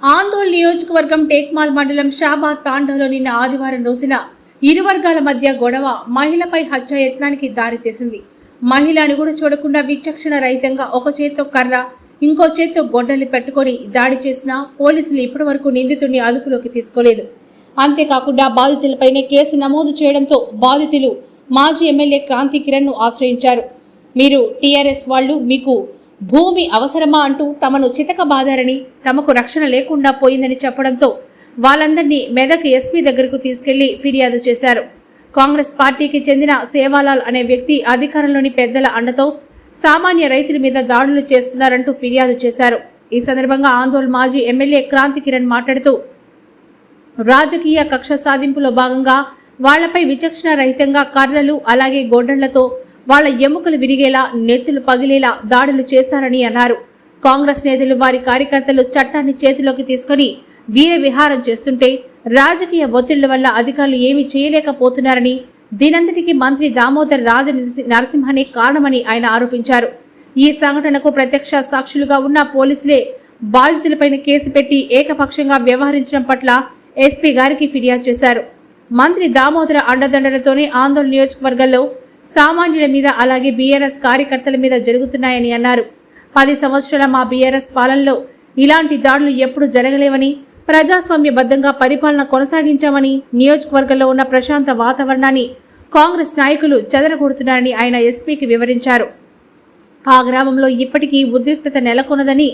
ఆందోళ్ నియోజకవర్గం టేక్మాల్ మండలం షాబాద్ తాండాలో నిన్న ఆదివారం రోజున ఇరు వర్గాల మధ్య గొడవ మహిళపై హత్య యత్నానికి దారితీసింది మహిళను కూడా చూడకుండా విచక్షణ రహితంగా ఒక చేత్తో కర్ర ఇంకో చేత్తో గొడ్డలి పెట్టుకొని దాడి చేసిన పోలీసులు ఇప్పటివరకు నిందితుడిని అదుపులోకి తీసుకోలేదు. అంతేకాకుండా బాధితులపైనే కేసు నమోదు చేయడంతో బాధితులు మాజీ ఎమ్మెల్యే క్రాంతి కిరణ్ను ఆశ్రయించారు. మీరు టీఆర్ఎస్ వాళ్ళు మీకు భూమి అవసరమా అంటూ తమను చితకబాదారని తమకు రక్షణ లేకుండా పోయిందని చెప్పడంతో వాళ్ళందరినీ మెదక్ ఎస్పీ దగ్గరకు తీసుకెళ్ళి ఫిర్యాదు చేశారు. కాంగ్రెస్ పార్టీకి చెందిన సేవాలాల్ అనే వ్యక్తి అధికారంలోని పెద్దల అండతో సామాన్య రైతుల మీద దాడులు చేస్తున్నారంటూ ఫిర్యాదు చేశారు. ఈ సందర్భంగా ఆందోళన మాజీ ఎమ్మెల్యే క్రాంతి కిరణ్ మాట్లాడుతూ రాజకీయ కక్ష సాధింపులో భాగంగా వాళ్ళపై విచక్షణ రహితంగా కర్రలు అలాగే గొడ్డళ్ళతో వాళ్ళ ఎముకలు విరిగేలా నెత్తులు పగిలేలా దాడులు చేశారని అన్నారు. కాంగ్రెస్ నేతలు వారి కార్యకర్తలు చట్టాన్ని చేతిలోకి తీసుకుని వీర విహారం చేస్తుంటే రాజకీయ ఒత్తిళ్ళ వల్ల అధికారులు ఏమీ చేయలేకపోతున్నారని దీనంతటికీ మంత్రి దామోదర్ రాజ నరసింహనే కారణమని ఆయన ఆరోపించారు. ఈ సంఘటనకు ప్రత్యక్ష సాక్షులుగా ఉన్న పోలీసులే బాధితులపైన కేసు పెట్టి ఏకపక్షంగా వ్యవహరించడం పట్ల ఎస్పీ గారికి ఫిర్యాదు చేశారు. మంత్రి దామోదర అండదండలతోనే ఆందోళన నియోజకవర్గంలో సామాన్యుల మీద అలాగే బీఆర్ఎస్ కార్యకర్తల మీద జరుగుతున్నాయని అన్నారు. పది సంవత్సరాల మా బీఆర్ఎస్ పాలనలో ఇలాంటి దాడులు ఎప్పుడు జరగలేవని ప్రజాస్వామ్యబద్ధంగా పరిపాలన కొనసాగించామని నియోజకవర్గంలో ఉన్న ప్రశాంత వాతావరణాన్ని కాంగ్రెస్ నాయకులు చెదరగొడుతున్నారని ఆయన ఎస్పీకి వివరించారు. ఆ గ్రామంలో ఇప్పటికీ ఉద్రిక్తత నెలకొన్నదని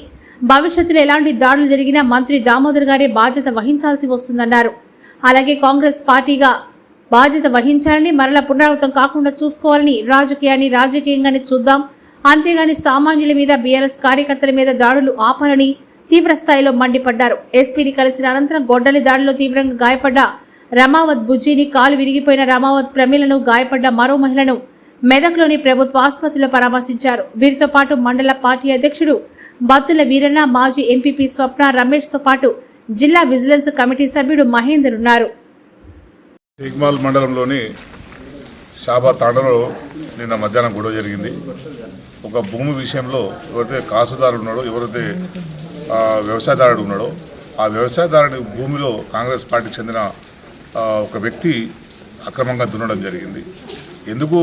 భవిష్యత్తులో ఎలాంటి దాడులు జరిగినా మంత్రి దామోదర్ గారే బాధ్యత వహించాల్సి వస్తుందన్నారు. అలాగే కాంగ్రెస్ పార్టీగా బాధ్యత వహించాలని మరల పునరావృతం కాకుండా చూసుకోవాలని రాజకీయాన్ని రాజకీయంగానే చూద్దాం. అంతేగాని సామాన్యుల మీద బీఆర్ఎస్ కార్యకర్తల మీద దాడులు ఆపాలని తీవ్రస్థాయిలో మండిపడ్డారు. ఎస్పీని కలిసిన అనంతరం గొడ్డలి దాడిలో తీవ్రంగా గాయపడ్డ రమావత్ బుజ్జిని కాలు విరిగిపోయిన రమావత్ ప్రమీలను గాయపడ్డ మరో మహిళను మెదక్లోని ప్రభుత్వ ఆసుపత్రిలో పరామర్శించారు. వీరితో పాటు మండల పార్టీ అధ్యక్షుడు బత్తుల వీరన్న మాజీ ఎంపీపీ స్వప్న రమేష్తో పాటు జిల్లా విజిలెన్స్ కమిటీ సభ్యుడు మహేందర్ ఉన్నారు. ఇక్మాల్ మండలంలోని షాబా తాండలో నిన్న మధ్యాహ్నం గొడవ జరిగింది. ఒక భూమి విషయంలో ఎవరైతే కాసుదారుడు ఉన్నాడో ఎవరైతే వ్యవసాయదారుడు ఉన్నాడో ఆ వ్యవసాయదారుడి భూమిలో కాంగ్రెస్ పార్టీకి చెందిన ఒక వ్యక్తి అక్రమంగా దున్నడం జరిగింది. ఎందుకు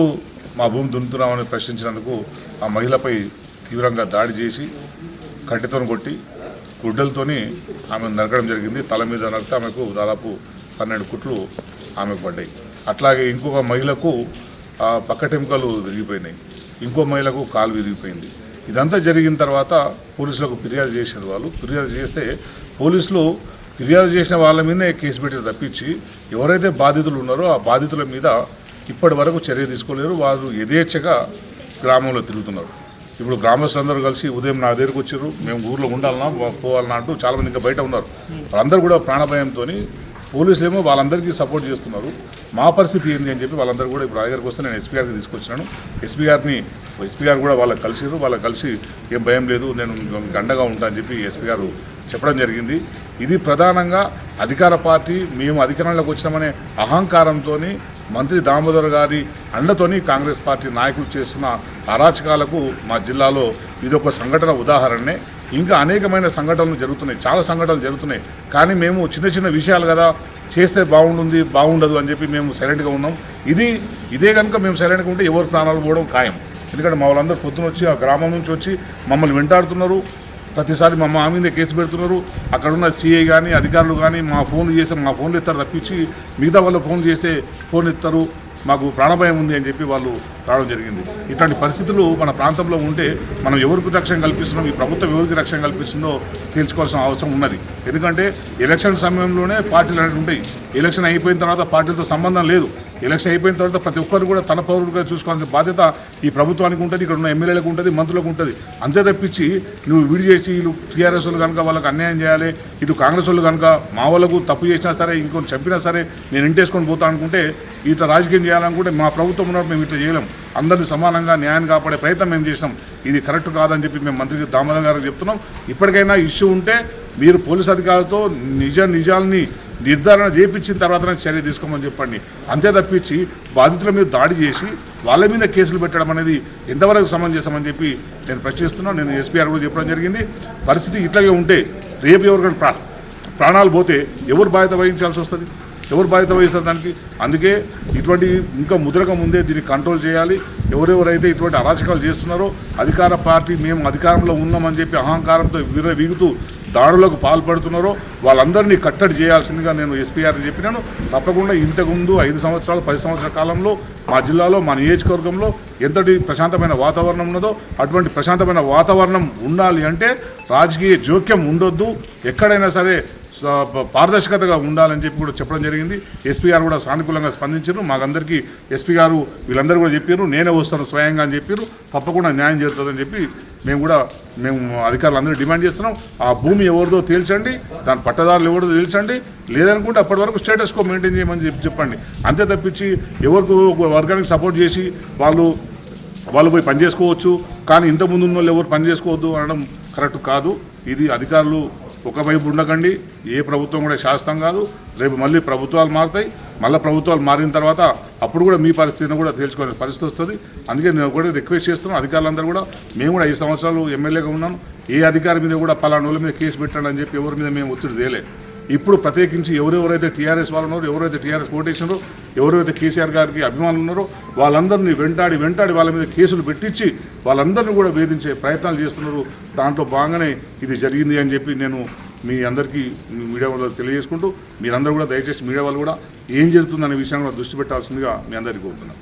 మా భూమి దున్నుతున్నామని ప్రశ్నించినందుకు ఆ మహిళపై తీవ్రంగా దాడి చేసి కట్టెతో కొట్టి గుడ్డలతోని ఆమెను నరకడం జరిగింది. తల మీద నరికితే ఆమెకు దాదాపు పన్నెండు కుట్లు ఆమెకు పడ్డాయి. అట్లాగే ఇంకొక మహిళకు పక్కటెంకలు విరిగిపోయినాయి. ఇంకో మహిళకు కాలు విరిగిపోయింది. ఇదంతా జరిగిన తర్వాత పోలీసులకు ఫిర్యాదు చేసిన వాళ్ళు. ఫిర్యాదు చేస్తే పోలీసులు ఫిర్యాదు చేసిన వాళ్ళ మీదనే కేసు పెట్టి తప్పించి ఎవరైతే బాధితులు ఉన్నారో ఆ బాధితుల మీద ఇప్పటి వరకు చర్య తీసుకోలేరు. వారు యథేచ్ఛగా గ్రామంలో తిరుగుతున్నారు. ఇప్పుడు గ్రామస్తులందరూ కలిసి ఉదయం నా దగ్గరకు వచ్చారు. మేము ఊర్లో ఉండాలన్నా పోవాలన్నా అంటూ చాలామంది ఇంకా బయట ఉన్నారు. వాళ్ళందరూ కూడా ప్రాణభయంతో పోలీసులు ఏమో వాళ్ళందరికీ సపోర్ట్ చేస్తున్నారు. మా పరిస్థితి ఏంటి అని చెప్పి వాళ్ళందరూ కూడా ఇప్పుడు రాయగారికి వస్తే నేను ఎస్పీ గారికి తీసుకొచ్చినాను. ఎస్పీ గారిని ఎస్పీ గారు కూడా వాళ్ళకి కలిసిరు వాళ్ళకి కలిసి ఏం భయం లేదు నేను మీకు అండగా ఉంటా అని చెప్పి ఎస్పీ గారు చెప్పడం జరిగింది. ఇది ప్రధానంగా అధికార పార్టీ మేము అధికారంలోకి వచ్చినామనే అహంకారంతో మంత్రి దామోదర్ గారి అండతోని కాంగ్రెస్ పార్టీ నాయకులు చేస్తున్న అరాచకాలకు మా జిల్లాలో ఇదొక సంఘటన ఉదాహరణనే ఇంకా అనేకమైన సంఘటనలు జరుగుతున్నాయి. చాలా సంఘటనలు జరుగుతున్నాయి. కానీ మేము చిన్న చిన్న విషయాలు కదా చేస్తే బాగుంటుంది బాగుండదు అని చెప్పి మేము సైలెంట్గా ఉన్నాం. ఇది ఇదే కనుక మేము సైలెంట్గా ఉంటే ఎవరి ప్రాణాలు పోవడం ఖాయం. ఎందుకంటే మా వాళ్ళందరూ పొద్దున వచ్చి ఆ గ్రామం నుంచి వచ్చి మమ్మల్ని వెంటాడుతున్నారు. ప్రతిసారి మా మా మీద కేసు పెడుతున్నారు. అక్కడ ఉన్న కానీ అధికారులు కానీ మా ఫోన్లు చేసి మా ఫోన్లు ఇస్తారు తప్పించి మిగతా వాళ్ళు ఫోన్ చేసే ఫోన్ ఇస్తారు మాకు ప్రాణభయం ఉంది అని చెప్పి వాళ్ళు రావడం జరిగింది. ఇట్లాంటి పరిస్థితులు మన ప్రాంతంలో ఉంటే మనం ఎవరికి రక్షణ కల్పిస్తున్నాం ఈ ప్రభుత్వం ఎవరికి రక్షణ కల్పిస్తుందో తెలుసుకోవాల్సిన అవసరం ఉన్నది. ఎందుకంటే ఎలక్షన్ సమయంలోనే పార్టీలు అనేవి ఉంటాయి. ఎలక్షన్ అయిపోయిన తర్వాత పార్టీలతో సంబంధం లేదు. ఎలక్షన్ అయిపోయిన తర్వాత ప్రతి ఒక్కరు కూడా తన పౌరులుగా చూసుకోవాల్సిన బాధ్యత ఈ ప్రభుత్వానికి ఉంటుంది ఇక్కడ ఉన్న ఎమ్మెల్యేలకు ఉంటుంది మంత్రులకు ఉంటుంది. అంతే తప్పించి నువ్వు విడి చేసి వీళ్ళు టీఆర్ఎస్ వాళ్ళు కనుక వాళ్ళకి అన్యాయం చేయాలి ఇటు కాంగ్రెస్ వాళ్ళు కనుక మా వాళ్ళకు తప్పు చేసినా సరే ఇంకొని చంపినా సరే నేను ఇంటేసుకొని పోతా అనుకుంటే ఇట్లా రాజకీయం చేయాలనుకుంటే మా ప్రభుత్వం ఉన్నప్పుడు మేము ఇట్లా చేయలేం. అందరినీ సమానంగా న్యాయం కాపాడే ప్రయత్నం మేము చేసినాం. ఇది కరెక్ట్ కాదని చెప్పి మేము మంత్రి దామోదర్ గారికి చెప్తున్నాం. ఇప్పటికైనా ఇష్యూ ఉంటే మీరు పోలీస్ అధికారులతో నిజ నిజాల్ని నిర్ధారణ చేయించిన తర్వాతనే చర్య తీసుకోమని చెప్పండి. అంతే తప్పించి బాధితుల మీద దాడి చేసి వాళ్ళ మీద కేసులు పెట్టడం అనేది ఎంతవరకు సమంజసమని చెప్పి నేను ప్రశ్నిస్తున్నాను. నేను ఎస్పీఆర్ కూడా చెప్పడం జరిగింది. పరిస్థితి ఇట్లాగే ఉంటే రేపు ఎవరికైనా ప్రా ప్రాణాలు పోతే ఎవరు బాధ్యత వహించాల్సి వస్తుంది? ఎవరు బాధ్యత వహిస్తారు దానికి? అందుకే ఇటువంటి ఇంకా ముద్రక ముందే దీన్ని కంట్రోల్ చేయాలి. ఎవరెవరైతే ఇటువంటి అరాచకాలు చేస్తున్నారో అధికార పార్టీ మేము అధికారంలో ఉన్నామని చెప్పి అహంకారంతో విర వీగుతూ దాడులకు పాల్పడుతున్నారో వాళ్ళందరినీ కట్టడి చేయాల్సిందిగా నేను ఎస్పీఆర్ చెప్పినాను. తప్పకుండా ఇంతకుముందు ఐదు సంవత్సరాలు పది సంవత్సరాల కాలంలో మా జిల్లాలో మా నియోజకవర్గంలో ఎంతటి ప్రశాంతమైన వాతావరణం ఉన్నదో అటువంటి ప్రశాంతమైన వాతావరణం ఉండాలి అంటే రాజకీయ జోక్యం ఉండొద్దు. ఎక్కడైనా సరే పారదర్శకతగా ఉండాలని చెప్పి కూడా చెప్పడం జరిగింది. ఎస్పీ గారు కూడా సానుకూలంగా స్పందించారు. మాకందరికీ ఎస్పీ గారు వీళ్ళందరూ కూడా చెప్పారు. నేనే వస్తాను స్వయంగా అని చెప్పారు. తప్పకుండా న్యాయం జరుగుతుందని చెప్పి మేము కూడా మేము అధికారులందరూ డిమాండ్ చేస్తున్నాం. ఆ భూమి ఎవరిదో తేల్చండి. దాని పట్టదారులు ఎవరిదో తేల్చండి. లేదనుకుంటే అప్పటి వరకు స్టేటస్ కో మెయింటైన్ చేయమని చెప్పి చెప్పండి. అంతే తప్పించి ఎవరికి ఒక వర్గానికి సపోర్ట్ చేసి వాళ్ళు వాళ్ళు పోయి పని చేసుకోవచ్చు. కానీ ఇంతకుముందు ఉన్న వాళ్ళు ఎవరు పని చేసుకోవద్దు అనడం కరెక్ట్ కాదు. ఇది అధికారులు ఒకవైపు ఉండకండి ఏ ప్రభుత్వం కూడా శాస్త్రం కాదు. రేపు మళ్ళీ ప్రభుత్వాలు మారుతాయి. మళ్ళీ ప్రభుత్వాలు మారిన తర్వాత అప్పుడు కూడా మీ పరిస్థితిని కూడా తెలుసుకునే పరిస్థితి వస్తుంది. అందుకే నేను కూడా రిక్వెస్ట్ చేస్తున్నాను అధికారులందరూ కూడా. మేము కూడా ఐదు సంవత్సరాలు ఎమ్మెల్యేగా ఉన్నాను ఏ అధికారి మీద కూడా పలానా మీద కేసు పెట్టండి అని చెప్పి ఎవరి మీద మేము ఒత్తిడి తేలే. ఇప్పుడు ప్రత్యేకించి ఎవరెవరైతే టీఆర్ఎస్ వాళ్ళు ఉన్నారో ఎవరైతే టీఆర్ఎస్ ఓటేసినారో ఎవరైతే కేసీఆర్ గారికి అభిమానులు ఉన్నారో వాళ్ళందరినీ వెంటాడి వెంటాడి వాళ్ళ మీద కేసులు పెట్టించి వాళ్ళందరినీ కూడా వేధించే ప్రయత్నాలు చేస్తున్నారు. దాంట్లో బాగానే ఇది జరిగింది అని చెప్పి నేను మీ అందరికీ మీడియా వాళ్ళు తెలియజేసుకుంటూ మీరందరూ కూడా దయచేసి మీడియా వాళ్ళు కూడా ఏం జరుగుతుందనే విషయాన్ని కూడా దృష్టి పెట్టాల్సిందిగా మీ అందరికీ కోరుతున్నాను.